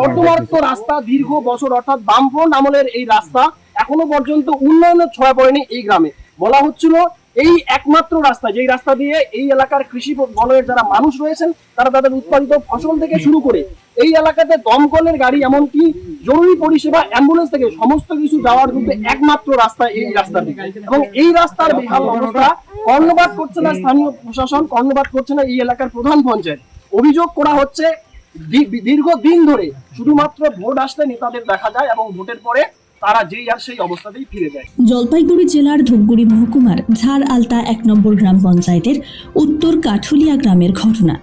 কর্দমার্গ রাস্তা দীর্ঘ বছর, অর্থাৎ বামফ্রন্ট আমলের এই রাস্তা এখনও পর্যন্ত উন্নয়নের পড়েনি এই গ্রামে। বলা হচ্ছিল এই একমাত্র রাস্তা, যেই রাস্তা দিয়ে এই এলাকার কৃষি বলয়ের যারা মানুষ রয়েছেন, তারা তাদের উৎপাদিত ফসল থেকে শুরু করে এই এলাকাতে দমকলের গাড়ি, এমনকি জরুরি পরিষেবা, অ্যাম্বুলেন্স থেকে সমস্ত কিছু যাওয়ার কিন্তু একমাত্র রাস্তা এই রাস্তাটি এবং এই রাস্তার বেহাল অবস্থা, কর্ণপাত করছে না স্থানীয় প্রশাসন, কর্ণপাত করছে না এই এলাকার প্রধান পঞ্চায়েত। অভিযোগ করা হচ্ছে দীর্ঘদিন ধরে শুধুমাত্র ভোট আসলে নেতাদের দেখা যায় এবং ভোটের পরে তারা ফিরে যায়। জলপাইগুড়ি জেলার ধূপগুড়ি মহকুমার ঝাড় আলতা এক নম্বর গ্রাম পঞ্চায়েতের উত্তর কাঠুলিয়া গ্রামের ঘটনা।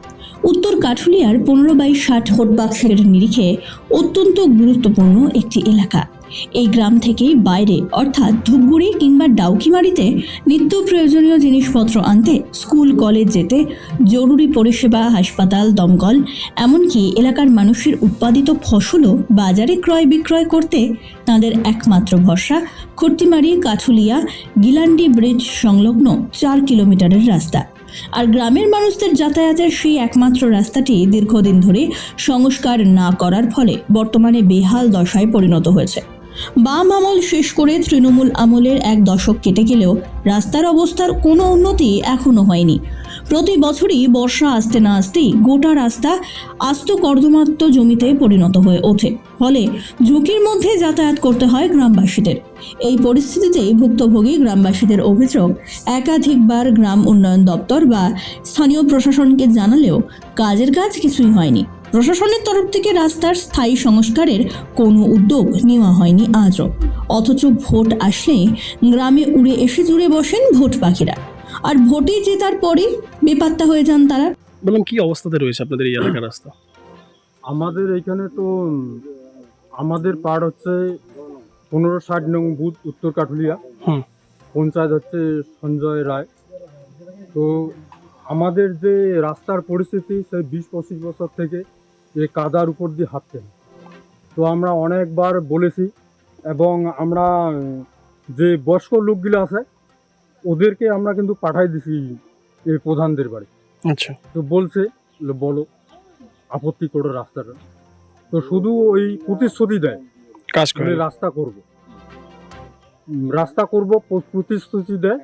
উত্তর কাঠুলিয়ার পনেরো বাই ষাট ভোট বাক্সের নিরিখে অত্যন্ত গুরুত্বপূর্ণ একটি এলাকা। এই গ্রাম থেকেই বাইরে, অর্থাৎ ধূপগুড়ি কিংবা ডাউকিমারিতে নিত্য প্রয়োজনীয় জিনিসপত্র আনতে, স্কুল, কলেজ যেতে, জরুরি পরিষেবা, হাসপাতাল, দমকল, এমনকি এলাকার মানুষের উৎপাদিত ফসলও বাজারে ক্রয় বিক্রয় করতে তাদের একমাত্র ভরসা খট্টিমারি কাঠুলিয়া গিলান্ডি ব্রিজ সংলগ্ন চার কিলোমিটারের রাস্তা। আর গ্রামের মানুষদের যাতায়াতের সেই একমাত্র রাস্তাটি দীর্ঘদিন ধরে সংস্কার না করার ফলে বর্তমানে বেহাল দশায় পরিণত হয়েছে। বাম আমল শেষ করে তৃণমূল আমলের এক দশক কেটে গেলেও রাস্তার অবস্থার কোনো উন্নতি এখনও হয়নি। প্রতি বছরই বর্ষা আসতে না আসতেই গোটা রাস্তা আস্ত কর্দমাক্ত জমিতে পরিণত হয়ে ওঠে। ফলে ঝুঁকির মধ্যে যাতায়াত করতে হয় গ্রামবাসীদের। এই পরিস্থিতিতেই ভুক্তভোগী গ্রামবাসীদের অভিযোগ, একাধিকবার গ্রাম উন্নয়ন দপ্তর বা স্থানীয় প্রশাসনকে জানালেও কাজের কাজ কিছুই হয়নি। প্রশাসনের তরফ থেকে রাস্তার স্থায়ী সংস্কারের কোনো উদ্যোগ নেওয়া হয়নি আজও। অথচ ভোট আসলে গ্রামে উড়ে এসে জুড়ে বসেন ভোট পাখিরা। আর ভোটে জেতার পরে বেপাত্তা হয়ে যান তারা। বললাম কি অবস্থাতে রয়েছে আপনাদের এই এলাকার রাস্তা? আমাদের এখানে তো আমাদের পার্ট হচ্ছে পনেরো ষাট নং বুথ উত্তর কাঠুলিয়া। পঞ্চায়েত হচ্ছে সঞ্জয় রায়। তো আমাদের যে রাস্তার পরিস্থিতি সেই বিশ পঁচিশ বছর থেকে এই কাদার উপর দিয়ে হাঁটতেন। তো আমরা অনেকবার বলেছি এবং আমরা যে বয়স্ক লোকগুলো আছে ওদেরকে আমরা কিন্তু পাঠাই দিছি এই প্রধানদের বাড়ি। আচ্ছা। তো বলছে বলো আপত্তি করো রাস্তাটা। তো শুধু ওই প্রতিশ্রুতি দেয় কাজ করে। রাস্তা করব। রাস্তা করব প্রতিশ্রুতি দেয়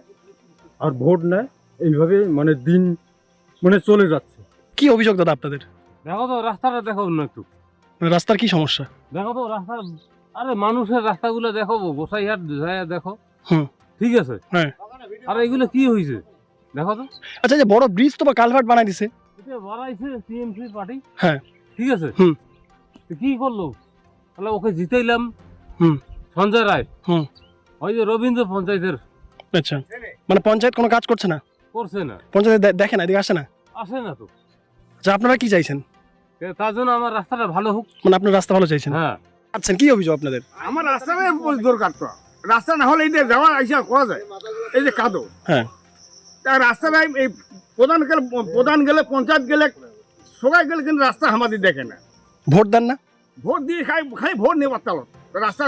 আর ভোট নেয়। এইভাবে মানে দিন মানে চলে যাচ্ছে। কি অভিযোগ দাদা আপনাদের? দেখো তো রাস্তাটা দেখো না একটু। রাস্তার কি সমস্যা? দেখো তো রাস্তা আরে মানুষের রাস্তাগুলো দেখো গোসাইহাট যায় দেখো। হুম। ঠিক আছে? হ্যাঁ। আর এগুলো কি হয়েছে দেখো তো। আচ্ছা যে বড় ব্রিজ তো বা কালভার্ট বানাই দিছে। এটা বাড়াইছে টিএমসি পার্টি হ্যাঁ। ঠিক আছে? হুম। কি করল? তাহলে ওকে জিতাইলাম। হুম। সঞ্জয় রায়। হুম। ওই যে রবীন্দ্র পঞ্চায়েতের। আচ্ছা। মানে পঞ্চায়েত কোনো কাজ করছে না? করছে না। পঞ্চায়েত দেখে না এদিকে আসে না? আসে না তো। আচ্ছা আপনারা কি চাইছেন? তার জন্য আমার রাস্তাটা ভালো হোক। মানে আপনার রাস্তা ভালো চাইছেন? হ্যাঁ। আচ্ছা কি অভিযোগ আপনাদের? আমার রাস্তাটাই দরকার তো। রাস্তা না হলে এটা যাওয়া আইসা করা যায়। এই যে কাদো। হ্যাঁ। তা রাস্তাটাই এই প্রধান গেলে প্রধান গেলে পঞ্চায়েত গেলে সবাই গেলে কিন্তু রাস্তা আমাদের দেখে না। ভোট দেন না? ভোট দিয়ে খাই খাই ভোট নেবার তালন রাস্তা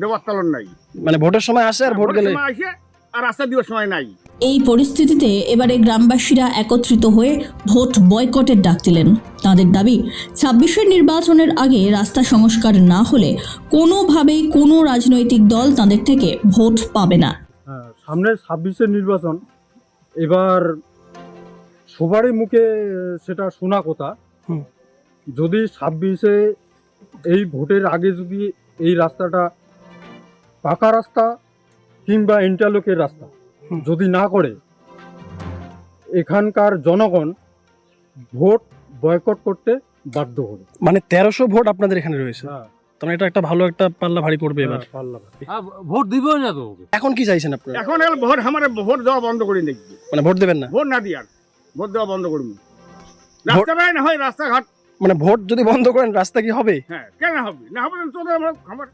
দেওয়ার তালন নাই। মানে ভোটের সময় আসে আর ভোট ভোটের গেলে? আসে আর রাস্তা দেওয়ার সময় নাই। এই পরিস্থিতিতে এবারে গ্রামবাসীরা একত্রিত হয়ে ভোট বয়কটের ডাক দিলেন। তাদের দাবি ছাব্বিশের নির্বাচনের আগে রাস্তা সংস্কার না হলে কোনোভাবেই কোনো রাজনৈতিক দল তাদের থেকে ভোট পাবে না। হ্যাঁ সামনে ছাব্বিশের নির্বাচন এবার সবারই মুখে সেটা শোনা কথা। যদি ছাব্বিশে এই ভোটের আগে যদি এই রাস্তাটা পাকা রাস্তা কিংবা ইন্টারলোকের রাস্তা যদি না করে এখানকার জনগণ ভোট বয়কট করতে বাধ্য হবে। মানে তেরোশো ভোট আপনাদের এখানে রয়েছে। হ্যাঁ, তাহলে এটা একটা ভালো একটা পাল্লা ভারী পড়বে এবার। হ্যাঁ, পাল্লা ভোট দিব না তো এখন কি চাইছেন আপনারা? এখন ভোট আমার ভোট দেওয়া বন্ধ করে দেখছি মানে ভোট দেবেন না? ভোট না দিয়ার ভোট দেওয়া বন্ধ করুন। রাস্তাটাই না হয় রাস্তাঘাট মানে ভোট যদি বন্ধ করেন রাস্তা কি হবে? হ্যাঁ কেন হবে? না হবে তো আমরা আমার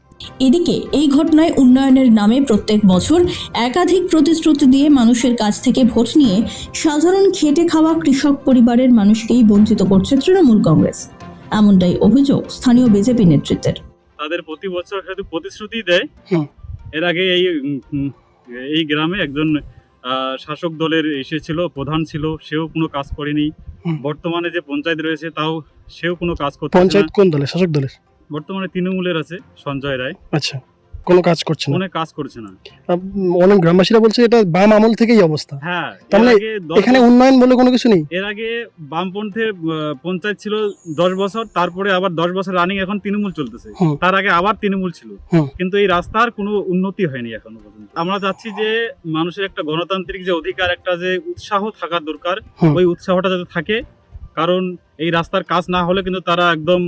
এদিকে এই ঘটনায় উন্নয়নের নামে প্রত্যেক বছর একাধিক প্রতিশ্রুতি দিয়ে মানুষের কাছ থেকে ভোট নিয়ে সাধারণ খেটে খাওয়া কৃষক পরিবারের মানুষকেই বঞ্চিত করছে তৃণমূল কংগ্রেস। এমনটাই অভিযোগ স্থানীয় বিজেপি নেতৃত্বের। তাদের প্রতি বছর শুধু প্রতিশ্রুতি দেয়। এর আগে এই এই গ্রামে একজন শাসক দলের এসেছিল প্রধান ছিল সেও কোনো কাজ করেনি। বর্তমানে যে পঞ্চায়েত রয়েছে তাও সেও কোনো কাজ করতে পঞ্চায়েত কোন দলের? শাসক দলের? বর্তমানে তৃণমূলের আছে সঞ্জয় রায়। আচ্ছা। কোনো কাজ করছে না। কোনো কাজ করছে না। অনেক গ্রামবাসীরা বলছে এটা বাম আমল থেকেই অবস্থা। হ্যাঁ তার মানে আগে এখানে উন্নয়ন বলে কোনো কিছু নেই? এর আগে বামপন্থের পঞ্চায়েত ছিল দশ বছর তারপরে আবার দশ বছর রানিং এখন তৃণমূল চলতেছে। তার আগে আবার তৃণমূল ছিল। কিন্তু এই রাস্তার কোনো উন্নতি হয়নি এখনও পর্যন্ত। আমরা চাচ্ছি যে মানুষের একটা গণতান্ত্রিক যে অধিকার একটা যে উৎসাহ থাকা দরকার ওই উৎসাহটা যাতে থাকে। কারণ এই রাস্তার কাজ না হলে কিন্তু তারা একদম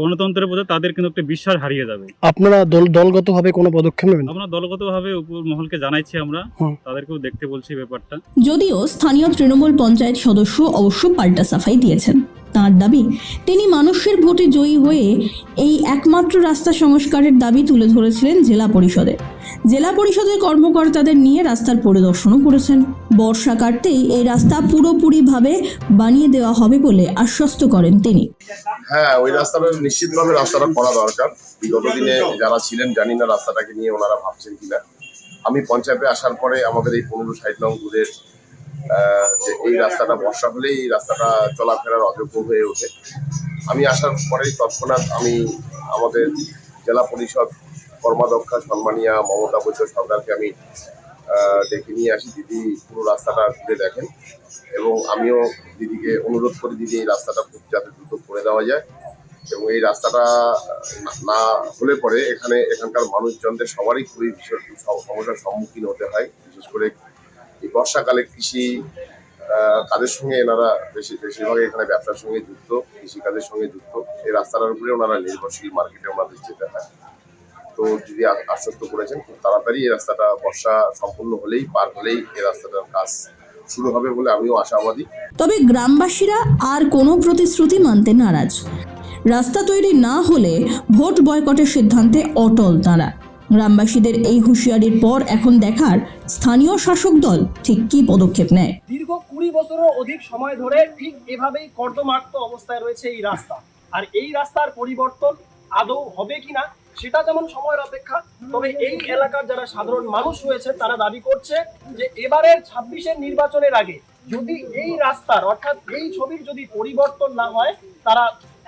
গণতন্ত্রের প্রতি তাদের কিন্তু একটা বিশ্বাস হারিয়ে যাবে। আপনারা দল দলগতভাবে কোনো পদক্ষেপ নেবেন? আমরা দলগতভাবে উপর মহলকে জানাইছি আমরা তাদেরকেও দেখতে বলছি ব্যাপারটা। যদিও স্থানীয় তৃণমূল পঞ্চায়েত সদস্য অবশ্য পাল্টা সাফাই দিয়েছেন। তার দাবি, তিনি মানুষের ভোটে জয়ী হয়ে এই একমাত্র রাস্তা সংস্কারের দাবি তুলে ধরেছিলেন জেলা পরিষদে। জেলা পরিষদের কর্মকর্তাদের নিয়ে রাস্তার পরিদর্শনও করেছেন। বর্ষা কাটতেই এই রাস্তা পুরোপুরিভাবে বানিয়ে দেওয়া হবে বলে আশ্বস্ত করেন তিনি। হ্যাঁ ওই রাস্তাটা নিশ্চিতভাবে রাস্তাটা করা দরকার। বিগত দিনে যারা ছিলেন, জানি না রাস্তাটাকে নিয়ে ওনারা ভাবছেন কিনা। আমি পঞ্চায়েতে আসার পরে আমাদের এই পনেরো ষাট নং বুথের যে এই রাস্তাটা বর্ষা হলেই এই রাস্তাটা চলাফেরার অযোগ্য হয়ে ওঠে। আমি আসার পরেই তৎক্ষণাৎ আমি আমাদের জেলা পরিষদ কর্মাধ্যক্ষা সম্মানিয়া মমতা বৈদ্য সরকারকে আমি ডেকে নিয়ে আসি। দিদি পুরো রাস্তাটা ঘুরে দেখেন এবং আমিও দিদিকে অনুরোধ করি, দিদি, এই রাস্তাটা খুব যাতে দ্রুত করে দেওয়া যায় এবং এই রাস্তাটা না হলে পরে এখানে এখানকার মানুষজনদের সবারই খুবই ভীষণ সমস্যার সম্মুখীন হতে হয়, বিশেষ করে এই বর্ষাকালে কৃষি কাজের সঙ্গে এনারা বেশি বেশিরভাগ এখানে ব্যবসার সঙ্গে যুক্ত কৃষি কাজের সঙ্গে যুক্ত। এই রাস্তাটার উপরে ওনারা নির্ভরশীল মার্কেটে ওনাদের যেতে হয়। তো যদি আশ্বস্ত করেছেন, খুব তাড়াতাড়ি এই রাস্তাটা বর্ষা সম্পূর্ণ হলেই, পার হলেই এই রাস্তাটার কাজ শুরু হবে বলে আমিও আশাবাদী। তবে গ্রামবাসীরা আর কোনো প্রতিশ্রুতি মানতে নারাজ। রাস্তা তৈরি না হলে ভোট বয়কটের সিদ্ধান্তে অটল তাঁরা। গ্রামবাসীদের এই হুঁশিয়ারির পর এখন দেখার স্থানীয় শাসক দল ঠিক কী পদক্ষেপ নেয়? দীর্ঘ কুড়ি বছরের অধিক সময় ধরে ঠিক এভাবেই কর্দমাক্ত অবস্থায় রয়েছে এই রাস্তা। আর এই রাস্তার পরিবর্তন আদৌ হবে কিনা, সেটা যেমন সময়ের অপেক্ষা, তবে এই এলাকার যারা সাধারণ মানুষ রয়েছে, তারা দাবি করছে যে এবারের ছাব্বিশের নির্বাচনের আগে যদি এই রাস্তার, অর্থাৎ এই ছবির যদি পরিবর্তন না হয়, তারা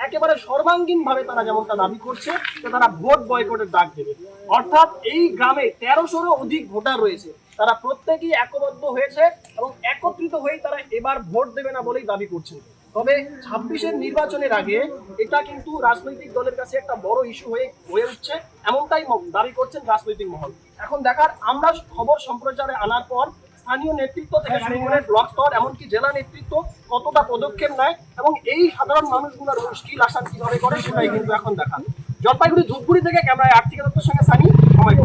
একেবারে সর্বাঙ্গীন ভাবে তারা যেমনটা দাবি করছে তারা ভোট বয়কটের ডাক দেবে। অর্থাৎ এই গ্রামে তেরোশোরও অধিক ভোটার রয়েছে। তারা প্রত্যেকেই একবদ্ধ হয়েছে এবং একত্রিত হয়েই তারা এবার ভোট দেবে না বলেই দাবি করছেন। তবে ছাব্বিশের নির্বাচনের আগে এটা কিন্তু রাজনৈতিক দলের কাছে একটা বড় ইস্যু হয়ে হয়ে উঠছে। এমনটাই দাবি করছেন রাজনৈতিক মহল। এখন দেখার আমরা খবর সম্প্রচারে আনার পর স্থানীয় নেতৃত্ব থেকে শুরু করে ব্লক স্তর, এমনকি জেলা নেতৃত্ব কতটা পদক্ষেপ নেয় এবং এই সাধারণ মানুষগুলোর মুশকিল আসান কীভাবে করে সেটাই কিন্তু এখন দেখা। জলপাইগুড়ি ধূপগুড়ি থেকে ক্যামেরায় আর্থিক দত্তর সঙ্গে সানি সময়